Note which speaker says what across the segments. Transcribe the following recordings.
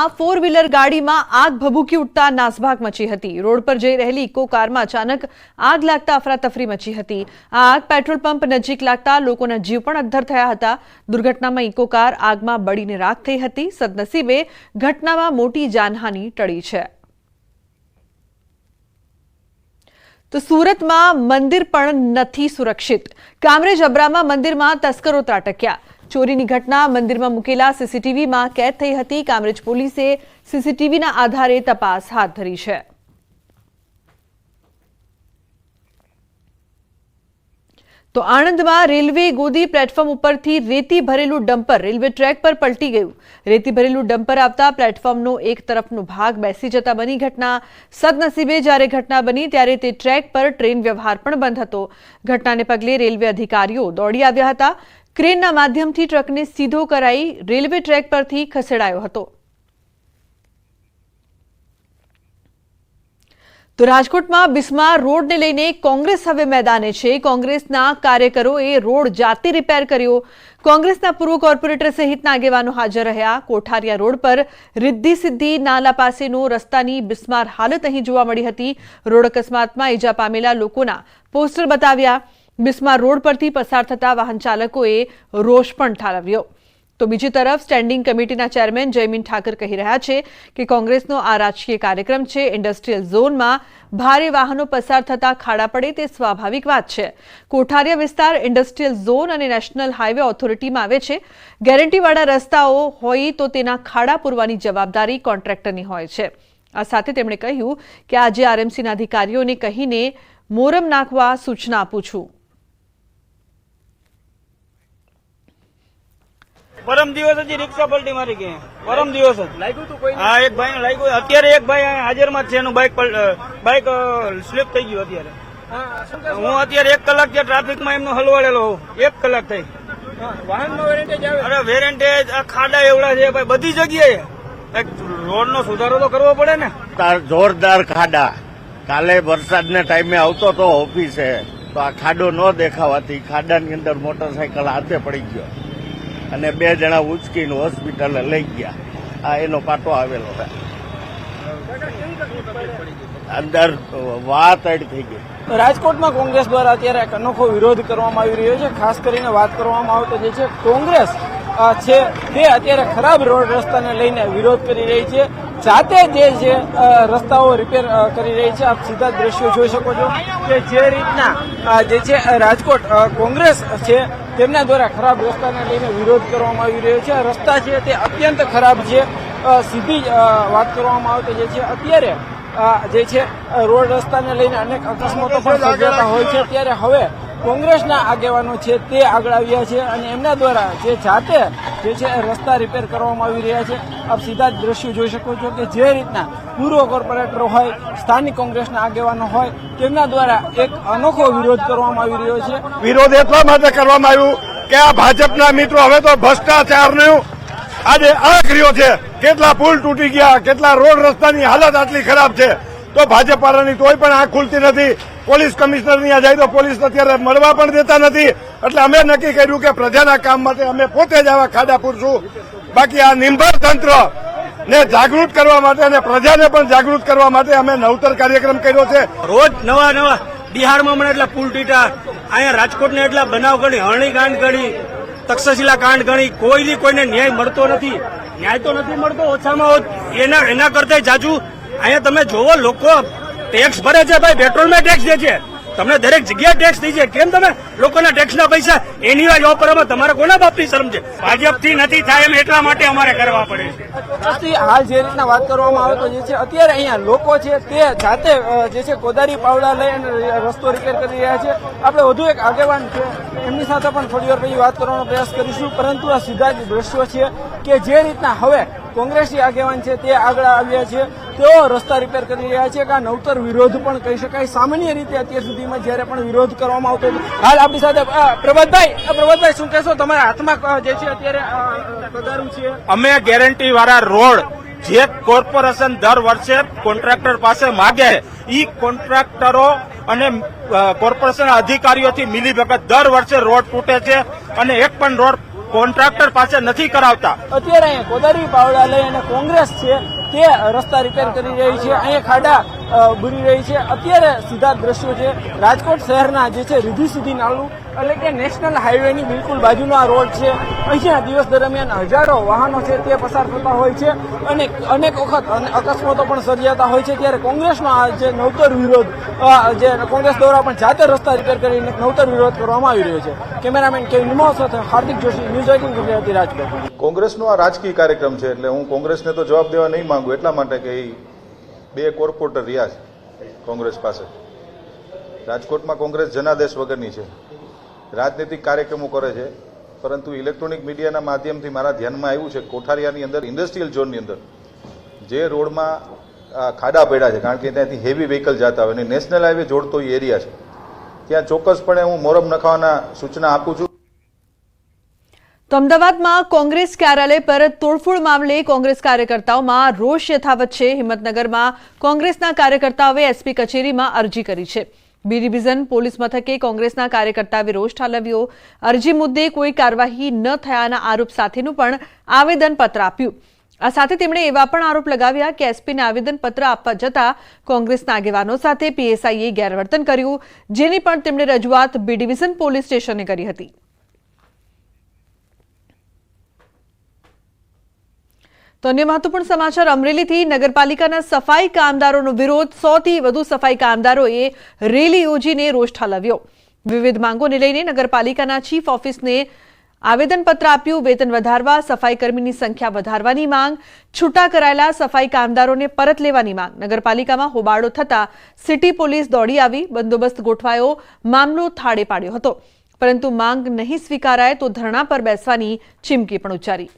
Speaker 1: રાજકોટમાં four wheeler ગાડીમાં આગ ભભૂકી ઉઠતા નાસભાગ મચી હતી. રોડ પર જઈ રહેલી ઇકો કારમાં અચાનક આગ લાગતા અફરાતફરી મચી હતી. આ આગ પેટ્રોલ પંપ નજીક લાગતા લોકોના જીવ પણ અદ્ધર થયા હતા. દુર્ઘટનામાં ઇકો કાર આગમાં બળીને રાખ થઈ હતી. સદનસીબે ઘટનામાં મોટી જાનહાનિ ટળી છે. તો સુરતમાં મંદિર પણ નથી સુરક્ષિત. કામરેજ અબ્રામાં મંદિરમાં તસ્કરો ત્રાટક્યા. ચોરીની ઘટના મંદિરમાં મૂકેલા સીસીટીવીમાં કેદ થઈ હતી. કામરેજ પોલીસે સીસીટીવીના આધારે તપાસ હાથ ધરી છે. તો આણંદમાં રેલવે ગોદી પ્લેટફોર્મ ઉપરથી રેતી ભરેલું ડમ્પર રેલવે ટ્રેક પર પલટી ગયું. રેતી ભરેલું ડમ્પર આવતા પ્લેટફોર્મનો એક તરફનો ભાગ બેસી જતા બની ઘટના. સદનસીબે જ્યારે ઘટના બની ત્યારે તે ટ્રેક પર ટ્રેન વ્યવહાર પણ બંધ હતો. ઘટનાને પગલે રેલવે અધિકારીઓ દોડી આવ્યા હતા. ક્રેનના માધ્યમથી ટ્રકને સીધો કરાઈ રેલવે ટ્રેક પરથી ખસેડાયો હતો. તો રાજકોટમાં બિસ્માર રોડને લઈને કોંગ્રેસ હવે મેદાને છે. કોંગ્રેસના કાર્યકરોએ રોડ જાતે રિપેર કર્યો. કોંગ્રેસના પૂર્વ કોર્પોરેટર સહિતના આગેવાનો હાજર રહ્યા. કોઠારિયા રોડ પર રિદ્ધિ સિદ્ધિ નાલા પાસેનો રસ્તાની બિસ્માર હાલત અહીં જોવા મળી હતી. રોડ અકસ્માતમાં ઈજા પામેલા લોકોના પોસ્ટર બતાવ્યા. બિસ્માર રોડ પરથી પસાર થતા વાહન ચાલકોએ રોષ પણ ઠાલવ્યો. તો બીજી તરફ સ્ટેન્ડિંગ કમિટીના ચેરમેન જયમીન ઠાકર કહી રહ્યા છે કે કોંગ્રેસનો આ રાજકીય કાર્યક્રમ છે ઇન્ડસ્ટ્રીયલ ઝોનમાં ભારે વાહનો પસાર થતા ખાડા પડે તે સ્વાભાવિક વાત છે. કોઠારિયા વિસ્તાર ઇન્ડસ્ટ્રીયલ ઝોન અને નેશનલ હાઈવે ઓથોરિટીમાં આવે છે. ગેરંટીવાળા રસ્તાઓ હોય તો તેના ખાડા પૂરવાની જવાબદારી કોન્ટ્રાક્ટરની હોય છે. આ સાથે તેમણે કહ્યું કે આજે આરએમસીના અધિકારીઓને કહીને મોરમ નાખવા સૂચના આપું છું.
Speaker 2: પરમ દિવસ જ રિક્ષા પલટી મારી ગઈ. પરમ દિવસ જ. લાગ્યું તું કોઈ હા એક ભાઈ લાગ્યું. અત્યારે એક ભાઈ હાજરમાં જ છે એનું બાઇક બાઇક સ્લીપ થઈ ગયું અત્યારે. હું અત્યારે એક કલાક જે ટ્રાફિકમાં એમનો હલવાડેલો હોઉં. એક કલાક થઈ. વાહનનો વેરેન્ટેજ આવે. અરે વેરેન્ટેજ આ ખાડા એવડા છે ભાઈ બધી જગ્યાએ. એક રોડનો સુધારો તો કરવો પડે ને.
Speaker 3: તાર જોરદાર ખાડા. કાલે વરસાદના ટાઈમે આવતો તો ઓફિસે. તો આ ખાડો ન દેખાવાથી ખાડાની અંદર મોટરસાયકલ હાથે પડી ગયો. અને બે જણા ઉચકીને હોસ્પિટલે લઈ ગયા. આ એનો પાટો આવેલો છે. અંદર વાત અડ થઈ ગઈ.
Speaker 4: રાજકોટમાં કોંગ્રેસ દ્વારા અત્યારે એક અનોખો વિરોધ કરવામાં આવી રહ્યો છે. ખાસ કરીને વાત કરવામાં આવે તો જે છે, કોંગ્રેસ છે, તે અત્યારે ખરાબ રોડ રસ્તાને લઈને વિરોધ કરી રહી છે. જાતે જે છે રસ્તાઓ રિપેર કરી રહી છે. આપ સીધા દ્રશ્યો જોઈ શકો છો કે જે રીતના જે છે રાજકોટ કોંગ્રેસ છે તેમના દ્વારા ખરાબ રસ્તાને લઈને વિરોધ કરવામાં આવી રહ્યો છે. રસ્તા છે તે અત્યંત ખરાબ છે. સીધી વાત કરવામાં આવે તો જે છે, અત્યારે જે છે રોડ રસ્તાને લઈને અનેક અકસ્માતો પણ સર્જાતા હોય છે. ત્યારે હવે કોંગ્રેસના આગેવાનો છે તે આગળ આવ્યા છે અને એમના દ્વારા જે જાતે જે છે રસ્તા રિપેર કરવામાં આવી રહ્યા છે. આપ સીધા જ દ્રશ્યો જોઈ શકો છો કે જે રીતના પૂર્વ કોર્પોરેટરો હોય, સ્થાનિક કોંગ્રેસના આગેવાનો હોય, તેમના દ્વારા એક અનોખો વિરોધ કરવામાં આવી રહ્યો છે.
Speaker 3: વિરોધ એટલા માટે કરવામાં આવ્યું કે આ ભાજપના મિત્રો હવે તો ભ્રષ્ટાચારનું આજે આંખ રહ્યો છે. કેટલા પુલ તૂટી ગયા, કેટલા રોડ રસ્તાની હાલત આટલી ખરાબ છે. તો ભાજપ વાળાની તોય પણ આંખ ખુલતી નથી. પોલીસ કમિશનર ત્યાં જાય તો પોલીસ અત્યારે મળવા પણ દેતા નથી. એટલે અમે નક્કી કર્યું કે પ્રજાના કામ માટે અમે પોતે જ આવા ખાડા પૂરશું બાકી આ નિંભર તંત્ર ને જાગૃત કરવા માટે અને પ્રજાને પણ જાગૃત કરવા માટે અમે નવતર કાર્યક્રમ કર્યો છે.
Speaker 2: રોજ નવા નવા બિહારમાં મને એટલા પુલ ટીટા અહીંયા રાજકોટને એટલા બનાવ ગણી, હરણી કાંડ ગણી, તક્ષશિલા કાંડ ગણી. કોઈની કોઈને ન્યાય મળતો નથી. ન્યાય તો નથી મળતો, ઓછામાં ઓછ એના એના કરતા જાજુ. અહીંયા તમે જોવો લોકો ટેક્સ ભરે છે ભાઈ પેટ્રોલમાં ટેક્સ દે છે. તમને દરેક જગ્યાએ ટેક્સ થઈ છે. કેમ તમે? લોકોના ટેક્સના પૈસા એની વાત વાપરવામાં તમારે કોના બાપની શરમ છે? ભાજપથી નથી થાય એમ એટલા માટે અમારે કરવા પડે છે.
Speaker 4: હાલ જે રીતના વાત કરવામાં આવે તો જે છે, અત્યારે અહીંયા લોકો છે તે જાતે જે છે કોદારી પાવડા લઈ અને રસ્તો રિપેર કરી રહ્યા છે. આપણે વધુ એક આગેવાન છે, એમની સાથે પણ થોડી વાર પછી વાત કરવાનો પ્રયાસ કરીશું. પરંતુ આ સીધા જ દ્રશ્યો છે કે જે રીતના હવે કોંગ્રેસી આગેવાન છે તે આગળ આવ્યા છે. તેઓ રસ્તા રિપેર કરી રહ્યા છે કે આ નવતર વિરોધ પણ કહી શકાય. સામાન્ય રીતે અત્યાર સુધીમાં જ્યારે પણ વિરોધ કરવામાં આવતો હાલ આપણી સાથે પ્રભાતભાઈ પ્રભાતભાઈ શું કહેશો? તમારા હાથમાં જે છે અત્યારે અ, છે?
Speaker 2: અમે ગેરંટી વાળા રોડ જે કોર્પોરેશન દર વર્ષે કોન્ટ્રાક્ટર પાસે માગે ઈ કોન્ટ્રાક્ટરો અને કોર્પોરેશન અધિકારીઓથી મિલી ભગત દર વર્ષે રોડ તૂટે છે અને એક પણ રોડ કોન્ટ્રાક્ટર પાસે નથી કરાવતા.
Speaker 4: અત્યારે કોદારી પાવડા લઈ અને કોંગ્રેસ છે. તે રસ્તા રિપેર કરી રહી છે. અહીંયા ખાડા બુરી રહી છે. અત્યારે સીધા દ્રશ્યો છે. રાજકોટ શહેરના જે છે રીધી સુધી નાલું એટલે કે નેશનલ હાઈવેની બિલકુલ બાજુનો આ રોડ છે. અહીંયા દિવસ દરમિયાન હજારો વાહનો છે તે પસાર થતા હોય છે અને અનેક વખત અકસ્માતો પણ સર્જાતા હોય છે. ત્યારે કોંગ્રેસનો આ જે નવતર વિરોધ જે કોંગ્રેસ દ્વારા પણ જાતે રસ્તા રિપેર કરીને નવતર વિરોધ કરવામાં આવી રહ્યો છે. કેમેરામેન કે નિમો સાથે હાર્દિક જોશી, ન્યૂઝ એટીન ગુજરાતી રાજકોટ.
Speaker 5: કોંગ્રેસનો આ રાજકીય કાર્યક્રમ છે, એટલે હું કોંગ્રેસને તો જવાબ દેવા નહીં માંગુ એટલા માટે કે બે કોર્પોરેટર રહ્યા છે કોંગ્રેસ પાસે. રાજકોટમાં કોંગ્રેસ જનાદેશ વગરની છે. રાજનીતિક કાર્યક્રમો કરે છે, પરંતુ ઇલેક્ટ્રોનિક મીડિયાના માધ્યમથી મારા ધ્યાનમાં આવ્યું છે કોઠારિયાની અંદર, ઇન્ડસ્ટ્રીયલ ઝોનની અંદર, જે રોડમાં ખાડા પડ્યા છે, કારણ કે ત્યાંથી હેવી વ્હીકલ જતા હોય અને નેશનલ હાઈવે જોડતો એરિયા છે. ત્યાં ચોક્કસપણે હું મોરમ નખાવાના સૂચના આપું છું.
Speaker 1: તો અમદાવાદમાં કોંગ્રેસ કાર્યાલય પર તોડફોડ મામલે કોંગ્રેસ કાર્યકર્તાઓમાં રોષ યથાવત છે. હિંમતનગરમાં કોંગ્રેસના કાર્યકર્તાઓએ એસપી કચેરીમાં અરજી કરી છે. બી ડિવિઝન પોલીસ મથકે કોંગ્રેસના કાર્યકર્તાઓએ રોષ ઠાલવ્યો. અરજી મુદ્દે કોઈ કાર્યવાહી ન થયાના આરોપ સાથેનું પણ આવેદનપત્ર આપ્યું. આ સાથે તેમણે એવા પણ આરોપ લગાવ્યા કે એસપીને આવેદનપત્ર આપવા જતા કોંગ્રેસના આગેવાનો સાથે પીએસઆઈએ ગેરવર્તન કર્યું, જેની પણ તેમણે રજૂઆત બી ડિવિઝન પોલીસ સ્ટેશને કરી હતી. તો અન્ય મહત્વપૂર્ણ સમાચાર, અમરેલીથી નગરપાલિકાના સફાઈ કામદારોનો વિરોધ. સોથી વધુ સફાઈ કામદારોએ રેલી યોજીને રોષ ઠાલવ્યો. વિવિધ માંગોને લઈને નગરપાલિકાના ચીફ ઓફિસને આવેદનપત્ર આપ્યું. વેતન વધારવા સફાઈ કર્મીની સંખ્યા વધારવાની માંગ, છૂટા કરાયેલા સફાઈ કામદારોને પરત લેવાની માંગ. નગરપાલિકામાં હોબાળો થતા સિટી પોલીસ દોડી આવી, બંદોબસ્ત ગોઠવાયો, મામલો થાળે પાડ્યો હતો. પરંતુ માંગ નહીં સ્વીકારાય તો ધરણા પર બેસવાની ચીમકી પણ ઉચ્ચારી.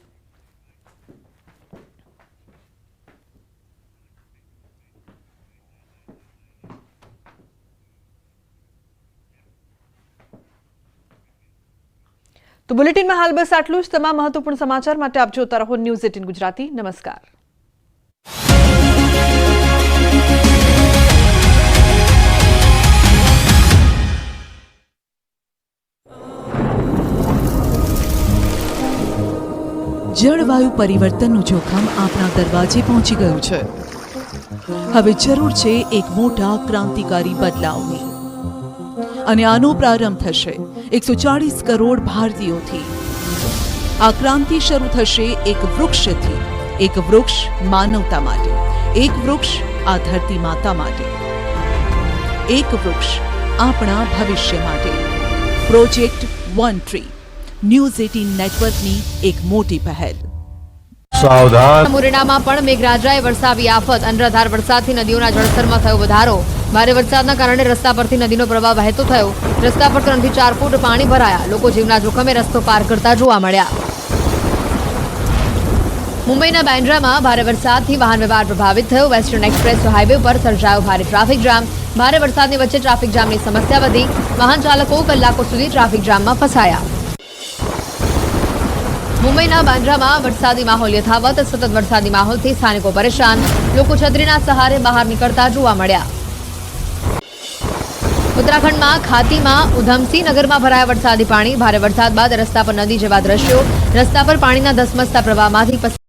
Speaker 1: તો બુલેટિનમાં હાલ બસ આટલું જ. તમામ મહત્વપૂર્ણ સમાચાર માટે આપ જોતા રહો ન્યૂઝ એટીન ગુજરાતી. નમસ્કાર.
Speaker 6: જળવાયુ પરિવર્તનનું જોખમ આપણા દરવાજે પહોંચી ગયું છે. હવે જરૂર છે એક મોટા ક્રાંતિકારી બદલાવની. અને આનો પ્રારંભ થશે. એકસો ચાળીસ કરોડ ભારતીયોથી. આ ક્રાંતિ શરૂ થશે એક વૃક્ષથી. એક વૃક્ષ માનવતા માટે. એક વૃક્ષ આ ધરતી માતા માટે. એક વૃક્ષ આપણા ભવિષ્ય માટે. Project one tree. News eighteen નેટવર્કની એક મોટી પહેલ.
Speaker 7: મુરેનામાં પણ મેઘરાજાએ વરસાવી આફત. અનરાધાર વરસાદથી નદીઓના જળસ્તરમાં થયો વધારો. ભારે વરસાદના કારણે રસ્તા પરથી નદીનો પ્રવાહ વહેતો થયો. રસ્તા પર ત્રણથી ચાર ફૂટ પાણી ભરાયા. લોકો જીવના જોખમે રસ્તો પાર કરતા જોવા મળ્યા. મુંબઈના બાંદ્રામાં ભારે વરસાદથી વાહન વ્યવહાર પ્રભાવિત થયો. વેસ્ટર્ન એક્સપ્રેસ હાઈવે પર સર્જાયો ભારે ટ્રાફિક જામ. ભારે વરસાદની વચ્ચે ટ્રાફિક જામની સમસ્યા વધી. વાહન ચાલકો કલાકો સુધી ટ્રાફિક જામમાં ફસાયા. મુંબઈના બાંદ્રામાં વરસાદી માહોલ યથાવત, સતત વરસાદી માહોલથી સ્થાનિકો પરેશાન. લોકો છત્રીના સહારે બહાર નીકળતા જોવા મળ્યા. ઉત્તરાખંડમાં ખાતીમાં ઉધમસિંહ નગરમાં ભરાયા વરસાદી પાણી. ભારે વરસાદ બાદ રસ્તા પર નદી જેવા દ્રશ્યો. રસ્તા પર પાણીના ધસમસતા પ્રવાહમાંથી